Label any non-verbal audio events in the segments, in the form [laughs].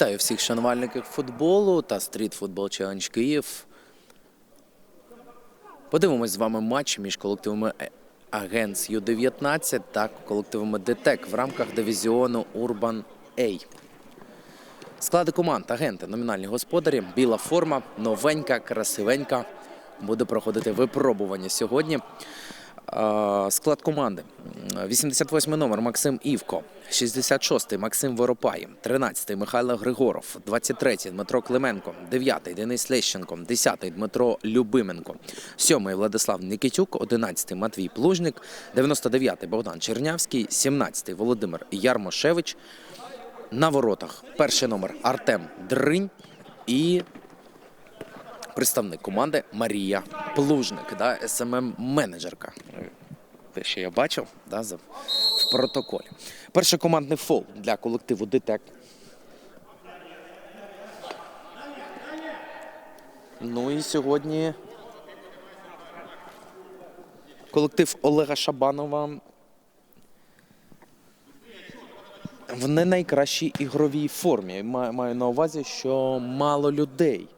Вітаю всіх шанувальників футболу та стріт-футбол Челендж Київ. Подивимось з вами матч між колективами Агенс Ю-19 та колективами ДТЕК в рамках дивізіону Урбан Ей. Склади команд агенти, номінальні господарі, біла форма, новенька, красивенька. Буде проходити випробування сьогодні. Склад команди. 88 номер Максим Івко, 66-й Максим Воропай, 13-й Михайло Григоров, 23-й Дмитро Клименко, 9-й Денис Лещенко, 10-й Дмитро Любименко, 7-й Владислав Нікітюк, 11-й Матвій Плужник, 99-й Богдан Чернявський, 17-й Володимир Ярмошевич. На воротах перший номер Артем Дринь. І представник команди Марія Плужник, да, СММ-менеджерка. Те, що я бачив да, в протоколі. Перший командний фол для колективу ДТЕК. Ну і сьогодні колектив Олега Шабанова в не найкращій ігровій формі. Маю на увазі, що мало людей.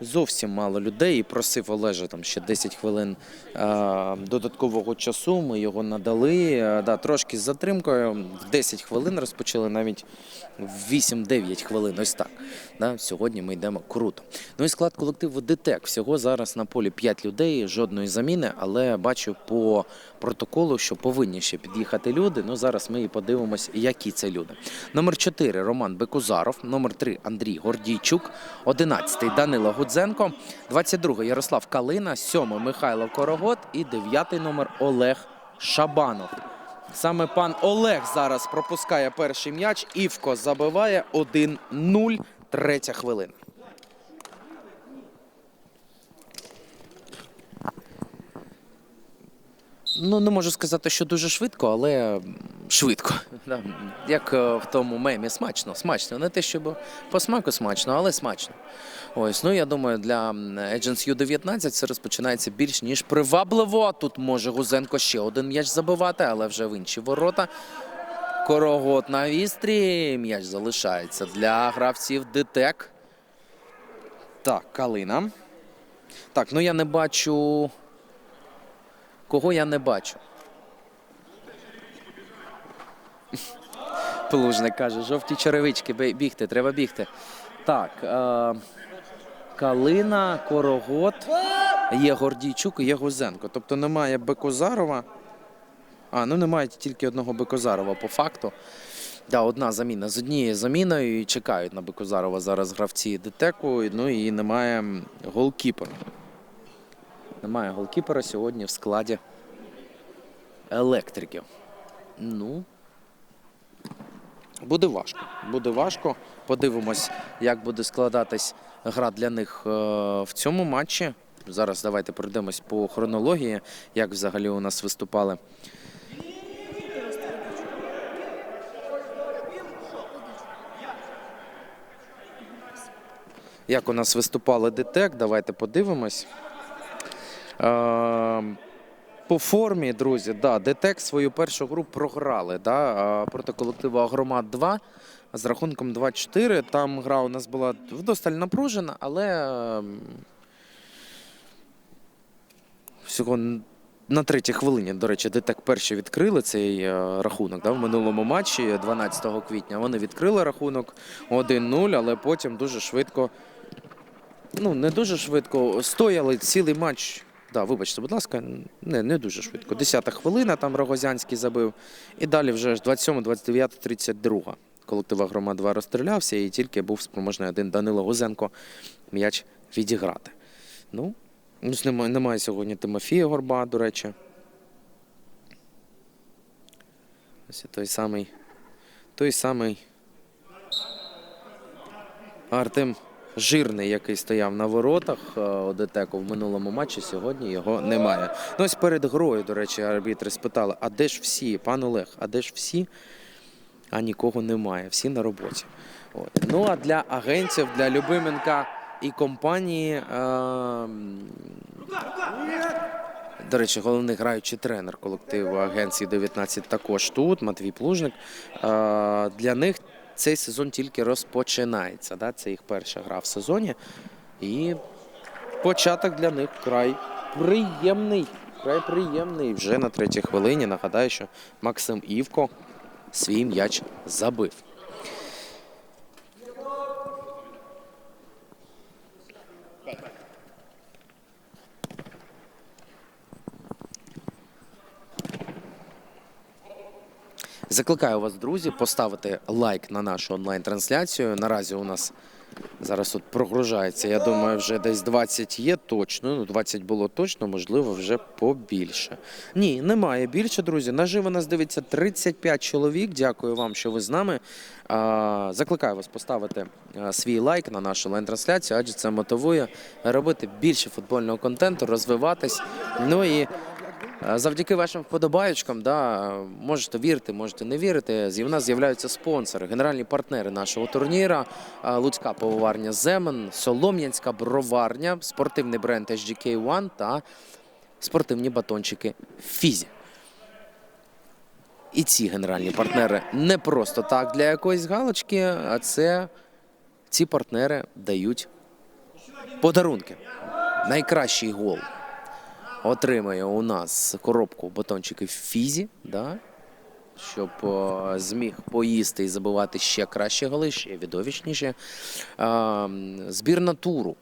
Зовсім мало людей і просив Олежа там ще 10 хвилин е, додаткового часу. Ми його надали. Е, да, трошки з затримкою. В 10 хвилин розпочали навіть в 8-9 хвилин. Ось так. Да, сьогодні ми йдемо круто. Ну і склад колективу ДТЕК. Всього зараз на полі 5 людей, жодної заміни, але бачу по протоколу, що повинні ще під'їхати люди. Ну зараз ми і подивимось, які це люди. Номер 4 Роман Бекузаров, номер 3 Андрій Гордійчук, 11 Данило Гудзенко, 22 Ярослав Калина, 7 Михайло Корогот і 9 номер Олег Шабанов. Саме пан Олег зараз пропускає перший м'яч. Івко забиває 1-0, третя хвилина. Ну, не можу сказати, що дуже швидко, але швидко. Як е, в тому мемі, смачно, смачно. Не те, щоб по смаку смачно, але смачно. Ось, ну я думаю, для Agents U19 це розпочинається більш ніж привабливо. Тут може Гузенко ще один м'яч забивати, але вже в інші ворота. Корогот на вістрі. М'яч залишається для гравців ДТЕК. Так, Калина. Так, ну я не бачу. Кого я не бачу? [laughs] Плужник каже, жовті черевички, бігти, треба бігти. Так, е, Калина, Корогот, є Гордійчук і є Гузенко. Тобто немає Бекозарова. А, ну немає тільки одного Бекозарова по факту. Да, одна заміна з однією заміною і чекають на Бекозарова зараз гравці ДТЕКу. Ну і немає голкіпера. Немає голкіпера сьогодні в складі електриків. Ну, буде важко. Буде важко. Подивимось, як буде складатись гра для них е, в цьому матчі. Зараз давайте пройдемось по хронології, як взагалі у нас виступали. Як у нас виступали ДТЕК, давайте подивимось. Е, по формі, друзі, да, ДТЕК свою першу гру програли да, проти колективу Агромат 2 з рахунком 2-4. Там гра у нас була вдосталь напружена, але ем, всього на третій хвилині, до речі, ДТЕК перші відкрили цей е, рахунок да, в минулому матчі 12 квітня. Вони відкрили рахунок 1-0, але потім дуже швидко ну, не дуже швидко. Стояли цілий матч. Да, вибачте, будь ласка, не, не дуже швидко. Десята хвилина там Рогозянський забив. І далі вже 27, 29, 32. Колектив Агрома 2 розстрілявся і тільки був спроможний один Данило Гузенко м'яч відіграти. Ну, ну немає, немає сьогодні Тимофія Горба, до речі. Ось той самий. Той самий Артем Жирний, який стояв на воротах е, ОДТЕКу в минулому матчі, сьогодні його немає. Ну ось перед грою, до речі, арбітри спитали, а де ж всі, пан Олег, а де ж всі? А нікого немає, всі на роботі. От. Ну а для агентів, для Любименка і компанії. Е- до речі, головний граючий тренер колективу агенції 19 також тут, Матвій Плужник. Е, Для них цей сезон тільки розпочинається. Да? Це їх перша гра в сезоні. І початок для них край приємний. Край приємний. Вже на третій хвилині. Нагадаю, що Максим Івко свій м'яч забив. Закликаю вас, друзі, поставити лайк на нашу онлайн-трансляцію. Наразі у нас зараз тут прогружається. Я думаю, вже десь 20 є точно. Ну, 20 було точно, можливо, вже побільше. Ні, немає більше, друзі. Наживо нас дивиться 35 чоловік. Дякую вам, що ви з нами. Закликаю вас поставити свій лайк на нашу онлайн-трансляцію, адже це мотивує робити більше футбольного контенту, розвиватись. Ну і Е, Завдяки вашим вподобаючкам, да, можете вірити, можете не вірити. з- нас з'являються спонсори, генеральні партнери нашого турніра. Е, Луцька пивоварня Земен, Солом'янська броварня, спортивний бренд HGK One та спортивні батончики Фізі. І ці генеральні партнери не просто так для якоїсь галочки, а це ці партнери дають подарунки. Найкращий гол отримає у нас коробку батончиків Фізі, да? щоб е, зміг поїсти і забивати ще кращі голи, ще відовічніше. Збірна туру.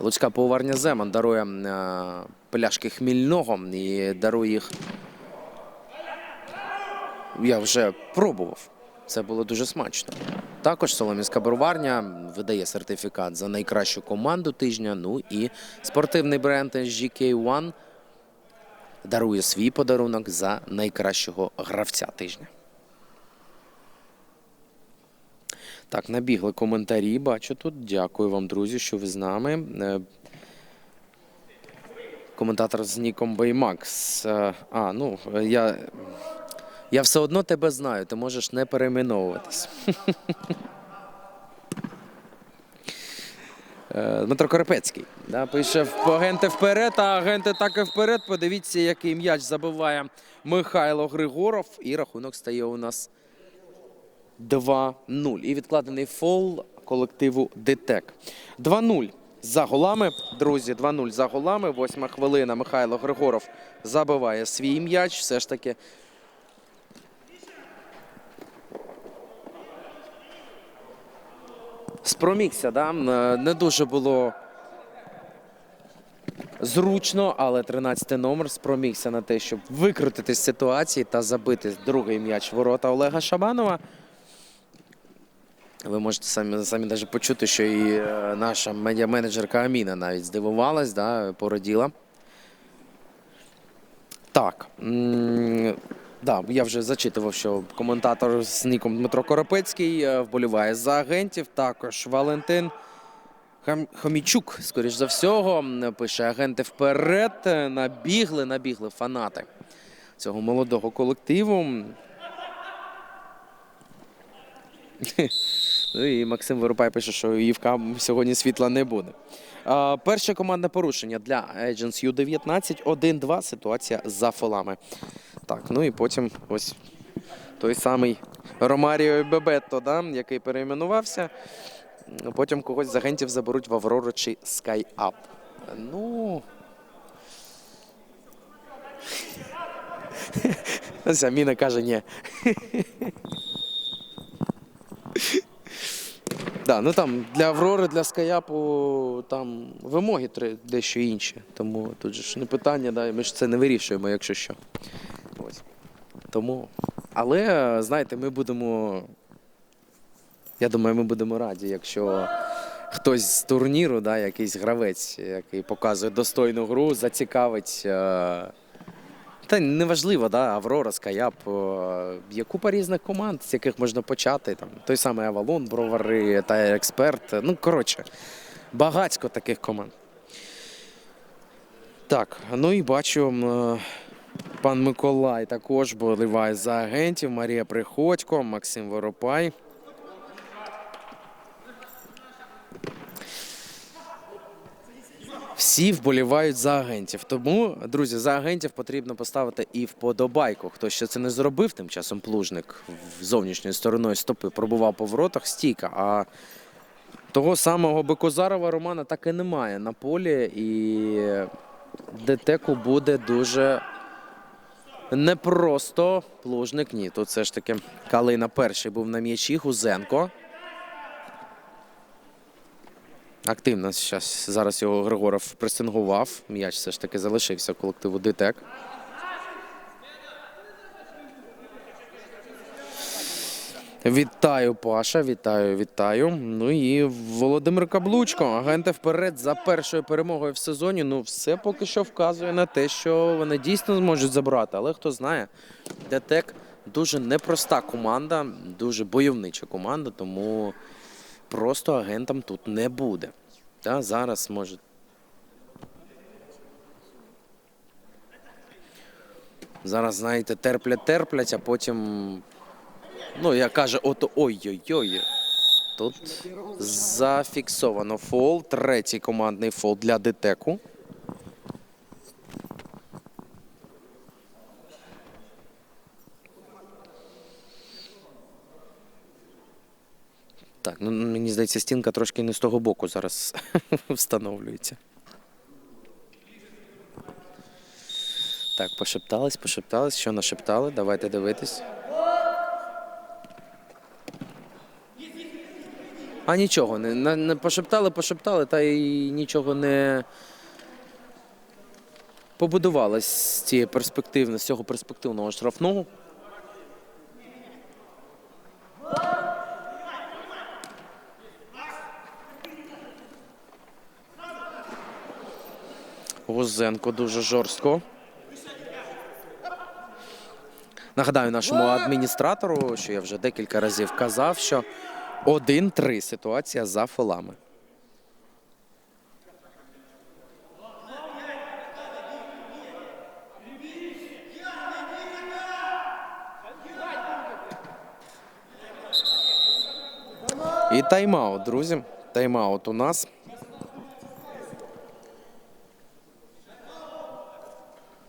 Луцька поварня Земан дарує е, пляшки хмільного і дарує їх. Я вже пробував. Це було дуже смачно. Також Соломінська броварня видає сертифікат за найкращу команду тижня. Ну і спортивний бренд GK One дарує свій подарунок за найкращого гравця тижня. Так, набігли коментарі. Бачу тут. Дякую вам, друзі, що ви з нами. Е, Коментатор з Ніком Беймакс. Е, А, ну, я. Я все одно тебе знаю, ти можеш не перейменовуватись. Е, Дмитро Коропецький да, пише агенти вперед, а агенти так і вперед. Подивіться, який м'яч забиває Михайло Григоров. І рахунок стає у нас 2-0. І відкладений фол колективу ДТЕК. 2-0 за голами. Друзі, 2-0 за голами. Восьма хвилина. Михайло Григоров забиває свій м'яч. Все ж таки спромігся, да? Е, не дуже було зручно, але 13-й номер спромігся на те, щоб викрутити з ситуації та забити другий м'яч ворота Олега Шабанова. Ви можете самі самі даже почути, що і е, наша медіа-менеджерка Аміна навіть здивувалась, да, пораділа. Так. Да, я вже зачитував, що коментатор з ніком Дмитро Коропецький е, вболіває за агентів. Також Валентин. Хомічук, скоріш за всього, пише агенти вперед. Е, Набігли, набігли фанати цього молодого колективу. Ну і Максим Воропай пише, що у Євка сьогодні світла не буде. Перше командне порушення для Agents U19 1-2. Ситуація за фолами. Так, ну і потім ось той самий Ромаріо Бебетто, да, який перейменувався. Потім когось з агентів заберуть в Аврору чи SkyUp. Ну. [laughs] Ось Аміна каже, ні. [laughs] Да, ну там для Аврори, для Скаяпу там вимоги дещо інші. Тому тут же ж не питання, да, ми ж це не вирішуємо, якщо що. Тому. Але, знаєте, ми будемо. Я думаю, ми будемо раді, якщо хтось з турніру, да, якийсь гравець, який показує достойну гру, зацікавить. Е- та неважливо, да, Аврора, Скаяп. е, Є купа різних команд, з яких можна почати. Там, той самий Авалон, Бровари та Експерт. Ну, коротше, багацько таких команд. Так, ну і бачу, е, пан Миколай також боліває за агентів. Марія Приходько, Максим Воропай. Всі вболівають за агентів. Тому, друзі, за агентів потрібно поставити і вподобайку. Хто ще це не зробив, тим часом плужник зовнішньою стороною стопи пробував по воротах стійка. А того самого Бекозарова Романа так і немає на полі. І ДТЕКу буде дуже непросто. Плужник ні. Тут все ж таки Калина перший був на м'ячі. Гузенко. Активно щас, зараз його Григоров пресингував. М'яч все ж таки залишився колективу ДТЕК. Вітаю, Паша, вітаю, вітаю. Ну і Володимир Каблучко. Агенти вперед за першою перемогою в сезоні. Ну, все поки що вказує на те, що вони дійсно зможуть забрати. Але хто знає, ДТЕК дуже непроста команда, дуже бойовнича команда, тому просто агентам тут не буде. Та зараз може. Зараз, знаєте, терплять, терплять, а потім. Ну, я каже, ото ой-ой-ой. Тут зафіксовано фол. Третій командний фол для ДТЕКу. Так, ну мені здається, стінка трошки не з того боку зараз [laughs] встановлюється. Так, пошептались, пошептались. Що нашептали? Давайте дивитись. А нічого, не, не, пошептали, пошептали, та й нічого не побудувалось з цієї перспективної, з цього перспективного штрафного. Гузенко дуже жорстко. Нагадаю нашому адміністратору, що я вже декілька разів казав, що 1-3 ситуація за фолами. І тайм-аут, друзі. Тайм-аут у нас.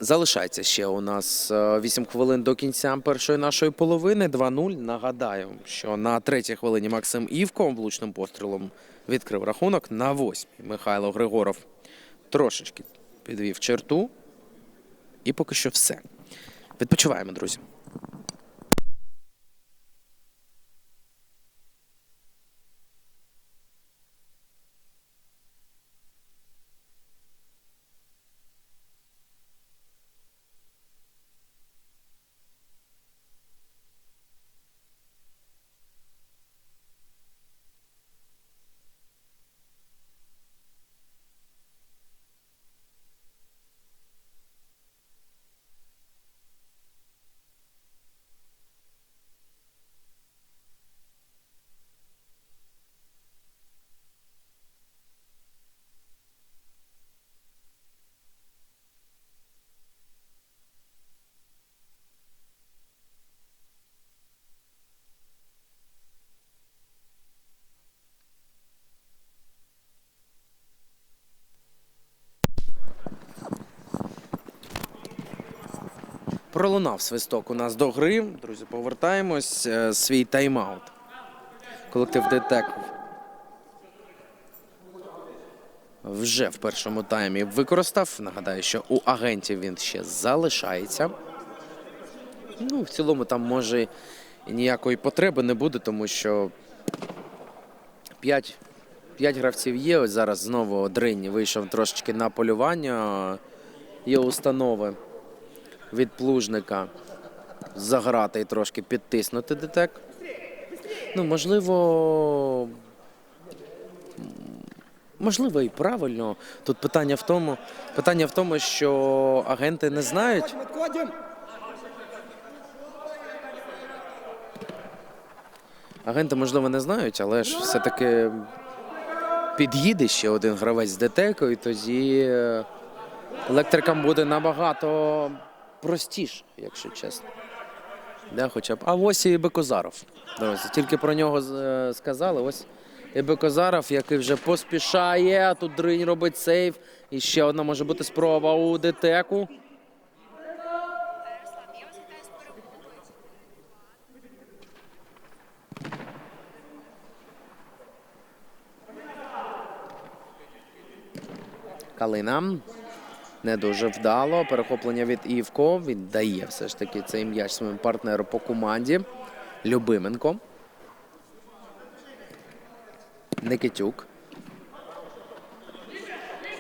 Залишається ще у нас е, 8 хвилин до кінця першої нашої половини. 2-0. Нагадаю, що на третій хвилині Максим Івко влучним пострілом відкрив рахунок. На восьмій Михайло Григоров трошечки підвів черту. І поки що все. Відпочиваємо, друзі. Пролунав свисток у нас до гри. Друзі, повертаємось. Е, Свій тайм-аут. Колектив ДТЕК вже в першому таймі використав. Нагадаю, що у агентів він ще залишається. Ну, в цілому там може ніякої потреби не буде, тому що 5, 5 гравців є. Ось зараз знову Дринь вийшов трошечки на полювання. Є установи від плужника заграти і трошки підтиснути ДТЕК. Ну, можливо. Можливо, і правильно. Тут питання в тому, питання в тому, що агенти не знають. Агенти, можливо, не знають, але ж все-таки під'їде ще один гравець з ДТЕКу, і тоді е, електрикам буде набагато простіше, якщо чесно. Да, хоча б. А ось і Бекозаров. Друзі, тільки про нього е, сказали. Ось І Бекозаров, який вже поспішає. Тут Дринь робить сейв. І ще одна може бути спроба у ДТЕКу. Калина. Не дуже вдало. Перехоплення від Івко. Віддає все ж таки цей м'яч своєму партнеру по команді. Любименко. Никитюк.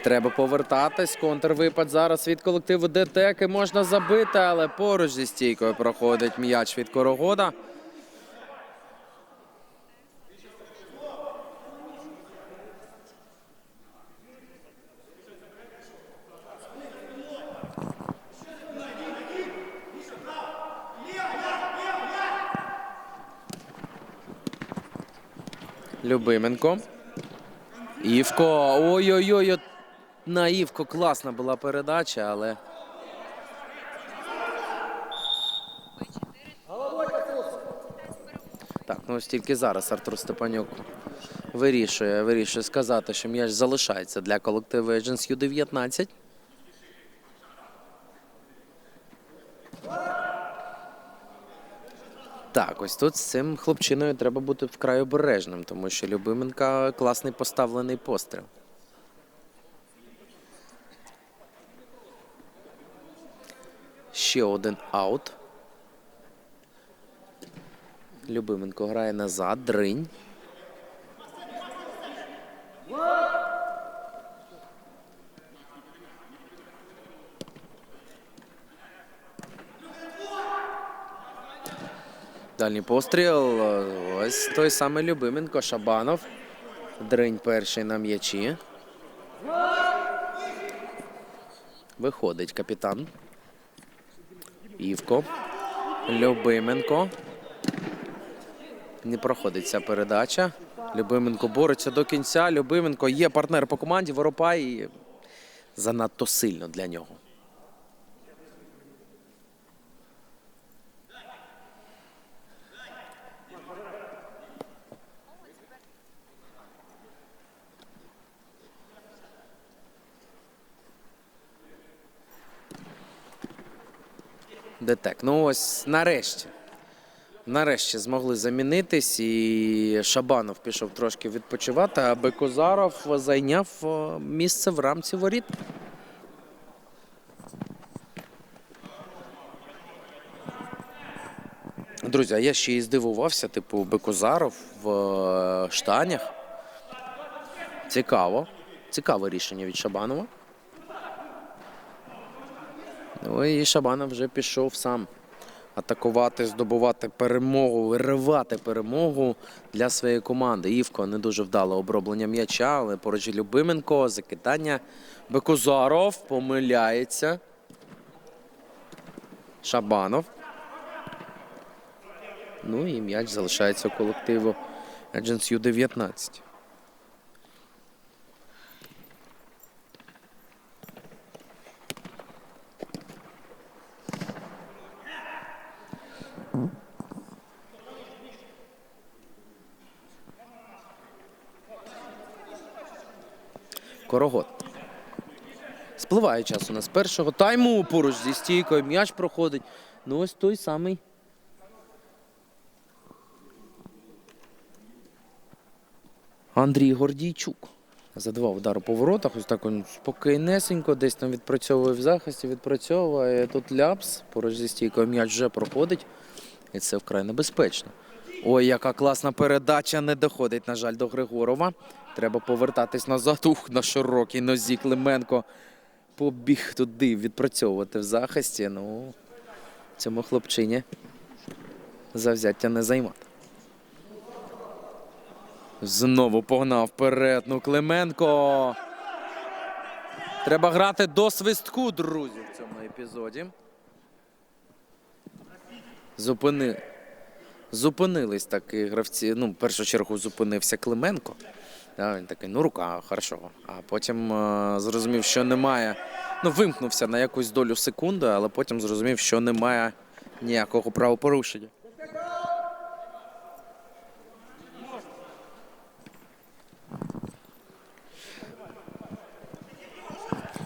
Треба повертатись. Контрвипад зараз від колективу ДТЕК. І можна забити, але поруч зі стійкою проходить м'яч від Корогода. Любименко. Івко. Ой-ой-ой. На Івко класна була передача, але. Так, ну ось тільки зараз Артур Степанюк вирішує, вирішує сказати, що м'яч залишається для колективу Agents U19. Так, ось тут з цим хлопчиною треба бути вкрай обережним, тому що Любименка класний поставлений постріл. Ще один аут. Любименко грає назад. Дринь. Дальній постріл. Ось той самий Любименко. Шабанов. Дринь перший на м'ячі. Виходить капітан. Івко. Любименко. Не проходить ця передача. Любименко бореться до кінця. Любименко є партнер по команді. Воропай занадто сильно для нього. Детек. Ну ось нарешті. Нарешті змогли замінитись, і Шабанов пішов трошки відпочивати, а Бекозаров зайняв місце в рамці воріт. Друзі, а я ще і здивувався, типу, Бекозаров в е, штанях. Цікаво. Цікаве рішення від Шабанова. Ну і Шабанов вже пішов сам атакувати, здобувати перемогу, виривати перемогу для своєї команди. Івко не дуже вдало оброблення м'яча, але поруч Любименко, закидання. Бекозаров помиляється. Шабанов. Ну і м'яч залишається у колективу Agents U19. Корогот. Спливає час у нас першого тайму поруч зі стійкою. М'яч проходить. Ну ось той самий. Андрій Гордійчук. За два удари по воротах. Ось так він спокійнесенько, десь там відпрацьовує в захисті, відпрацьовує. Тут ляпс. Поруч зі стійкою м'яч вже проходить. І це вкрай небезпечно. Ой, яка класна передача. Не доходить, на жаль, до Григорова. Треба повертатись назад. Ух, на широкій нозі Клименко побіг туди відпрацьовувати в захисті. Ну, цьому хлопчині завзяття не займати. Знову погнав вперед. Ну, Клименко. Треба грати до свистку, друзі, в цьому епізоді. Зупини... Зупинились такі гравці. Ну, в першу чергу зупинився Клименко. Да, Він такий, ну рука, хорошо. А потім е, зрозумів, що немає. Ну, вимкнувся на якусь долю секунди, але потім зрозумів, що немає ніякого правопорушення.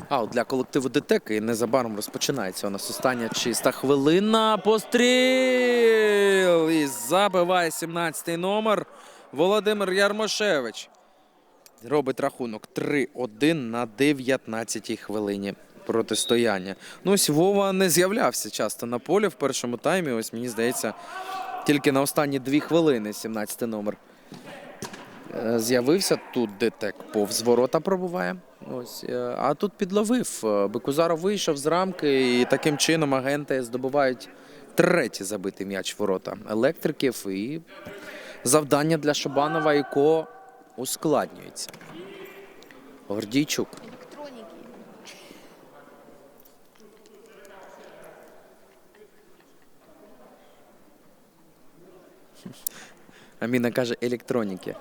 Аут для колективу ДТЕК незабаром розпочинається у нас остання чиста хвилина. Постріл! І забиває 17-й номер Володимир Ярмошевич. Робить рахунок 3-1 на 19-й хвилині протистояння. Ну, ось Вова не з'являвся часто на полі в першому таймі. Ось мені здається, тільки на останні дві хвилини 17-й номер е, з'явився. Тут ДТЕК повз ворота пробуває. Ось, е, а тут підловив. Е, Бекузаров вийшов з рамки, і таким чином агенти здобувають третій забитий м'яч ворота електриків. І завдання для Шабанова і Ко ускладнюється. Гордійчук. Електроніки. Аміна каже електроніки.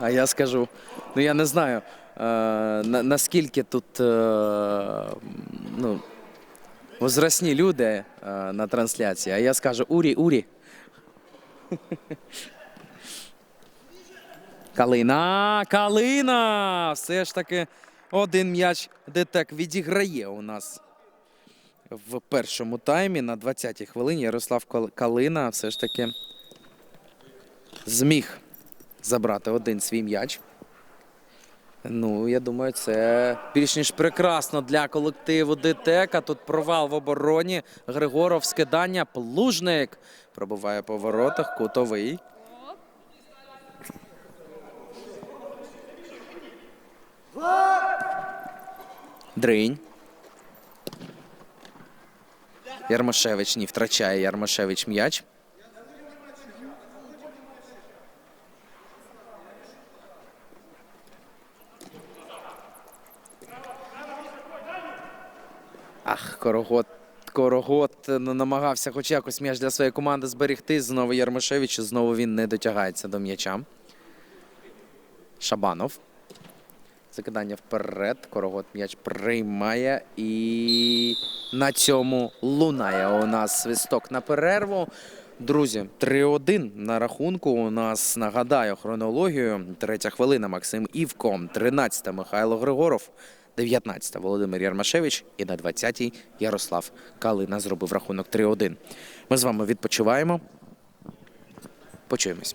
А я скажу, ну я не знаю, е, на, наскільки тут е, ну, возрастні люди е, на трансляції, а я скажу Урі, Урі. [laughs] Калина, Калина! Все ж таки один м'яч Детек відіграє у нас в першому таймі на 20-й хвилині Ярослав Калина все ж таки зміг забрати один свій м'яч. Ну, я думаю, це більш ніж прекрасно для колективу ДТЕК. А Тут провал в обороні. Григоров скидання. Плужник пробуває по воротах. Кутовий. Дринь. Ярмошевич ні, втрачає Ярмошевич м'яч. Корогот. Корогот е, намагався хоч якось м'яч для своєї команди зберегти. Знову Ярмошевич. Знову він не дотягається до м'яча. Шабанов. Закидання вперед. Корогот м'яч приймає. І на цьому лунає у нас свисток на перерву. Друзі, 3-1 на рахунку. У нас нагадаю хронологію. Третя хвилина Максим Івко, 13 Михайло Григоров, 19 Володимир Ярмашевич і на 20-й Ярослав Калина зробив рахунок 3-1. Ми з вами відпочиваємо. Почуємось.